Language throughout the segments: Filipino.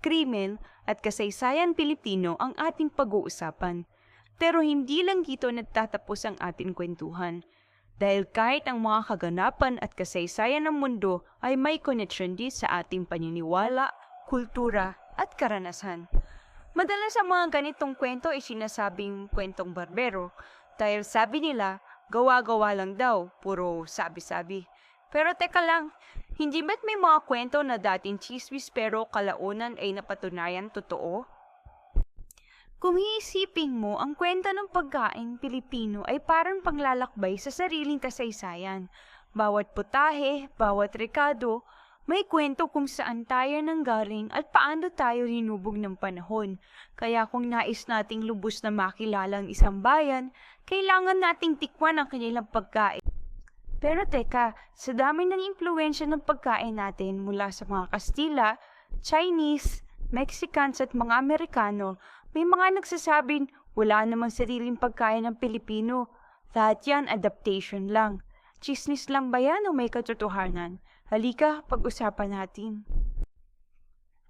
krimen at kasaysayan Pilipino ang ating pag-uusapan. Pero hindi lang dito nagtatapos ang ating kwentuhan. Dahil kahit ang mga kaganapan at kasaysayan ng mundo ay may connection din sa ating paniniwala, kultura at karanasan. Madalas ang mga ganitong kwento ay sinasabing kwentong barbero dahil sabi nila, gawa-gawa lang daw, puro sabi-sabi. Pero teka lang, hindi ba't may mga kwento na dating chismis pero kalaunan ay napatunayan totoo? Kung iisipin mo, ang kwento ng pagkain Pilipino ay parang panglalakbay sa sariling kasaysayan. Bawat putahe, bawat rekado, may kwento kung saan tayo nanggaling at paano tayo hinubog ng panahon. Kaya kung nais nating lubos na makilala ang isang bayan, kailangan nating tikman ang kanilang pagkain. Pero teka, sa dami ng impluensya ng pagkain natin mula sa mga Kastila, Chinese, Mexicans at mga Amerikano, may mga nagsasabing wala namang sariling pagkain ng Pilipino. Lahat yan adaptation lang. Chismis lang ba yan o may katotohanan? Halika, pag-usapan natin.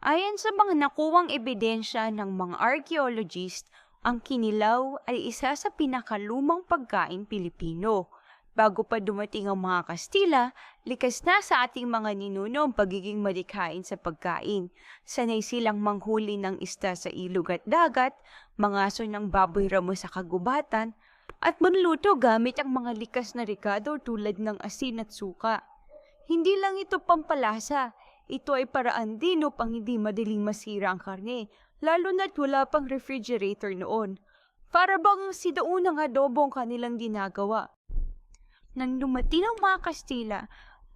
Ayon sa mga nakuwang ebidensya ng mga archaeologist, ang kinilaw ay isa sa pinakalumang pagkain Pilipino. Bago pa dumating ang mga Kastila, likas na sa ating mga ninuno ang pagiging malikhain sa pagkain. Sanay silang manghuli ng isda sa ilog at dagat, mangaso ng baboy ramo sa kagubatan, at manluto gamit ang mga likas na rekado tulad ng asin at suka. Hindi lang ito pampalasa, ito ay paraan din upang hindi madaling masira ang karne, lalo na't wala pang refrigerator noon. Para bang si daunang adobo ang kanilang ginagawa. Nang dumating ang mga Kastila,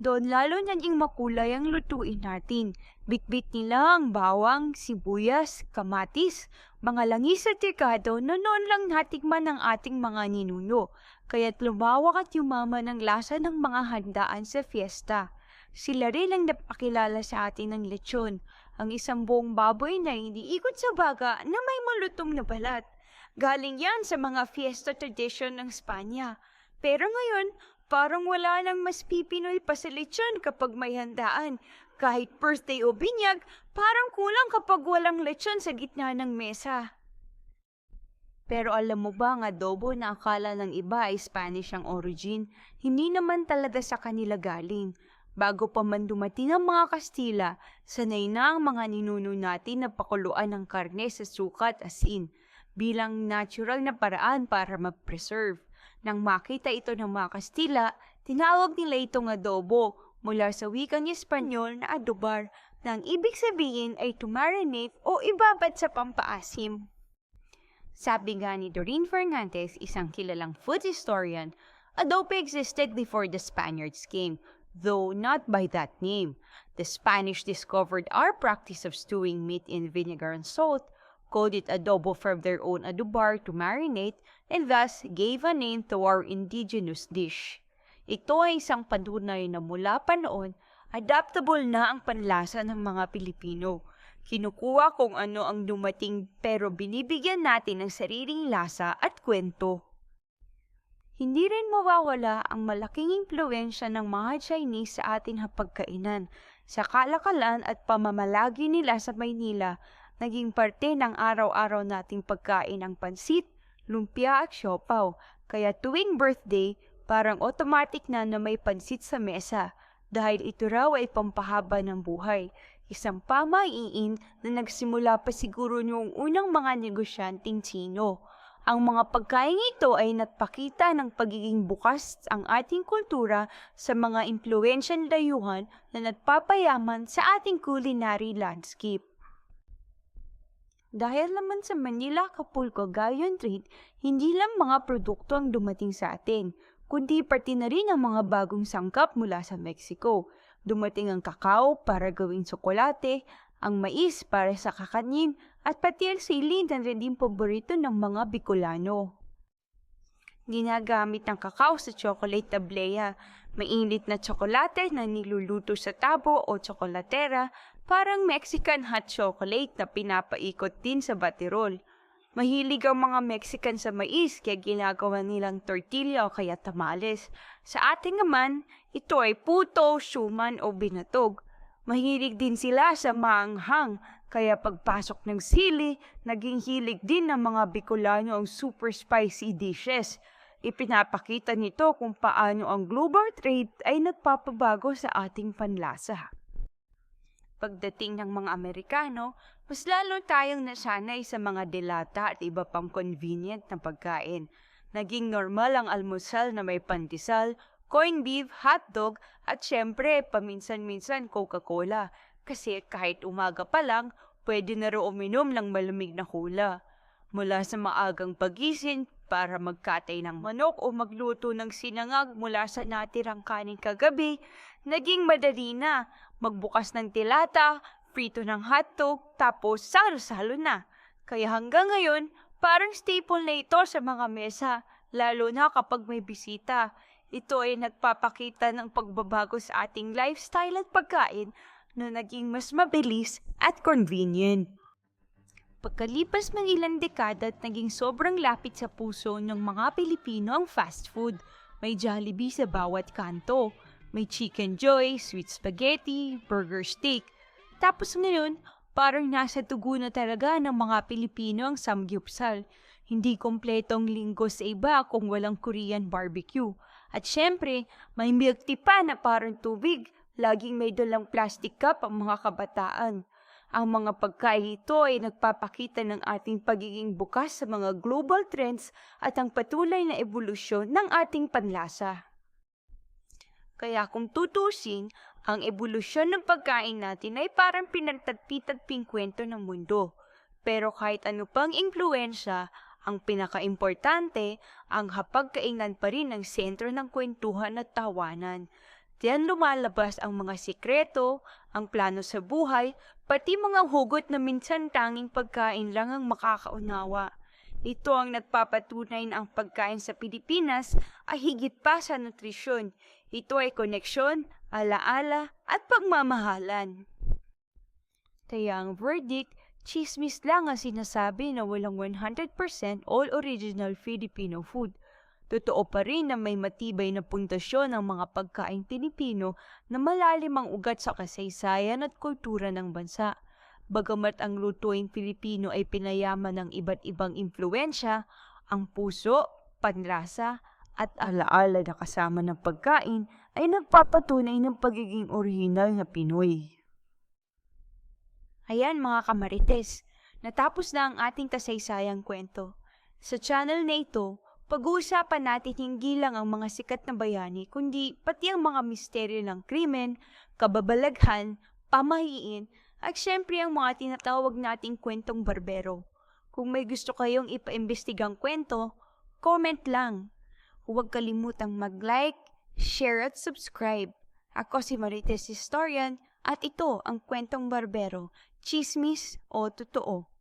doon lalo naging makulay ang lutuin natin. Bitbit nila ang bawang, sibuyas, kamatis, mga langis at tikado na noon lang natikman ng ating mga ninuno, kaya't lumawak at yumaman ang lasa ng mga handaan sa fiesta. Sila rin ang napakilala sa atin ng lechon, ang isang buong baboy na hindi ikot sa baga na may malutong na balat. Galing yan sa mga fiesta tradition ng Spanya. Pero ngayon, parang wala nang mas pipinoy pa sa lechon kapag may handaan. Kahit birthday o binyag, parang kulang kapag walang lechon sa gitna ng mesa. Pero alam mo ba ang adobo na akala ng iba ay Spanish ang origin, hindi naman talaga sa kanila galing. Bago pa man dumating ang mga Kastila, sanay na ang mga ninuno natin na pakuluan ng karne sa sukat asin bilang natural na paraan para ma-preserve. Nang makita ito ng mga Kastila, tinawag nila itong adobo mula sa wikang Espanyol na adobar na ang ibig sabihin ay to marinate o ibabad sa pampaasim. Sabi nga ni Doreen Fernandez, isang kilalang food historian, adobo existed before the Spaniards came, though not by that name. The Spanish discovered our practice of stewing meat in vinegar and salt, called it adobo from their own adobar to marinate, and thus gave a name to our indigenous dish. Ito ay isang patunay na mula pa noon, adaptable na ang panlasa ng mga Pilipino. Kinukuha kung ano ang dumating pero binibigyan natin ng sariling lasa at kwento. Hindi rin mawawala ang malaking impluensya ng mga Chinese sa ating hapagkainan. Sa kalakalan at pamamalagi nila sa Maynila, naging parte ng araw-araw nating pagkain ang pansit, lumpia at siopaw. Kaya tuwing birthday, parang automatic na na may pansit sa mesa dahil ito raw ay pampahaba ng buhay. Isang pamaiin na nagsimula pa siguro noong unang mga negosyanteng Chino. Ang mga pagkain ito ay natpakita ng pagiging bukas ang ating kultura sa mga impluensyang dayuhan na nagpapayaman sa ating culinary landscape. Dahil naman sa Manila, Acapulco, Gayon Trade, hindi lang mga produkto ang dumating sa atin, kundi pati na rin ang mga bagong sangkap mula sa Mexico. Dumating ang kakao para gawing tsokolate, ang mais para sa kakanin at pati ang sili na rin din paborito ng mga Bicolano. Ginagamit ng kakao sa chocolate tablea, mainit na tsokolate na niluluto sa tabo o tsokolatera, parang Mexican hot chocolate na pinapaikot din sa batirol. Mahilig ang mga Mexican sa mais kaya ginagawa nilang tortilla o kaya tamales. Sa ating naman, ito ay puto, suman o binatog. Mahilig din sila sa maanghang, kaya pagpasok ng sili, naging hilig din ng mga Bicolano ang super spicy dishes. Ipinapakita nito kung paano ang global trade ay nagpapabago sa ating panlasa. Pagdating ng mga Amerikano, mas lalo tayong nasanay sa mga delata at iba pang convenient na pagkain. Naging normal ang almusal na may pandesal, corned beef, hotdog, at syempre, paminsan-minsan Coca-Cola. Kasi kahit umaga pa lang, pwede na rin uminom ng malamig na cola. Mula sa maagang pagising para magkatay ng manok o magluto ng sinangag mula sa natirang kanin kagabi, naging madali na magbukas ng tilata, prito ng hotdog, tapos salo-salo na. Kaya hanggang ngayon, parang staple na ito sa mga mesa, lalo na kapag may bisita. Ito ay nagpapakita ng pagbabago sa ating lifestyle at pagkain na naging mas mabilis at convenient. Pagkalipas ng ilang dekada at naging sobrang lapit sa puso ng mga Pilipino ang fast food. May Jollibee sa bawat kanto. May Chicken Joy, Sweet Spaghetti, Burger Steak. Tapos ngayon, parang nasa tugo na talaga ng mga Pilipino ang samgyupsal. Hindi kompletong linggo sa iba kung walang Korean barbecue. At syempre, may milk tea pa na parang tubig. Laging may dalang plastic cup ang mga kabataan. Ang mga pagkain ito ay nagpapakita ng ating pagiging bukas sa mga global trends at ang patuloy na evolusyon ng ating panlasa. Kaya kung tutusin, ang evolusyon ng pagkain natin ay parang pinagtagpitagping kwento ng mundo. Pero kahit ano pang impluensya, ang pinakaimportante, ang hapagkainan pa rin ang sentro ng kwentuhan at tawanan. Diyan lumalabas ang mga sikreto, ang plano sa buhay, pati mga hugot na minsan tanging pagkain lang ang makakaunawa. Ito ang nagpapatunay na ang pagkain sa Pilipinas ay higit pa sa nutrisyon. Ito ay koneksyon, alaala, at pagmamahalan. Kaya ang verdict, chismis lang ang sinasabi na walang 100% all original Filipino food. Totoo pa rin na may matibay na puntasyon ang mga pagkain Pilipino na malalim ang ugat sa kasaysayan at kultura ng bansa. Bagamat ang lutuing Pilipino ay pinayaman ng iba't ibang impluensya, ang puso, panlasa, at alaala na kasama ng pagkain ay nagpapatunay ng pagiging orihinal na Pinoy. Ayan mga kamarites, natapos na ang ating kasaysayang kwento. Sa channel na ito, pag-uusapan natin hindi lang ang mga sikat na bayani, kundi pati ang mga misteryo ng krimen, kababalaghan, pamahiin, at syempre ang mga tinatawag nating kwentong barbero. Kung may gusto kayong ipaimbestigang kwento, comment lang. Huwag kalimutang mag-like, share at subscribe. Ako si Marites Historian at ito ang kwentong barbero, chismis o totoo.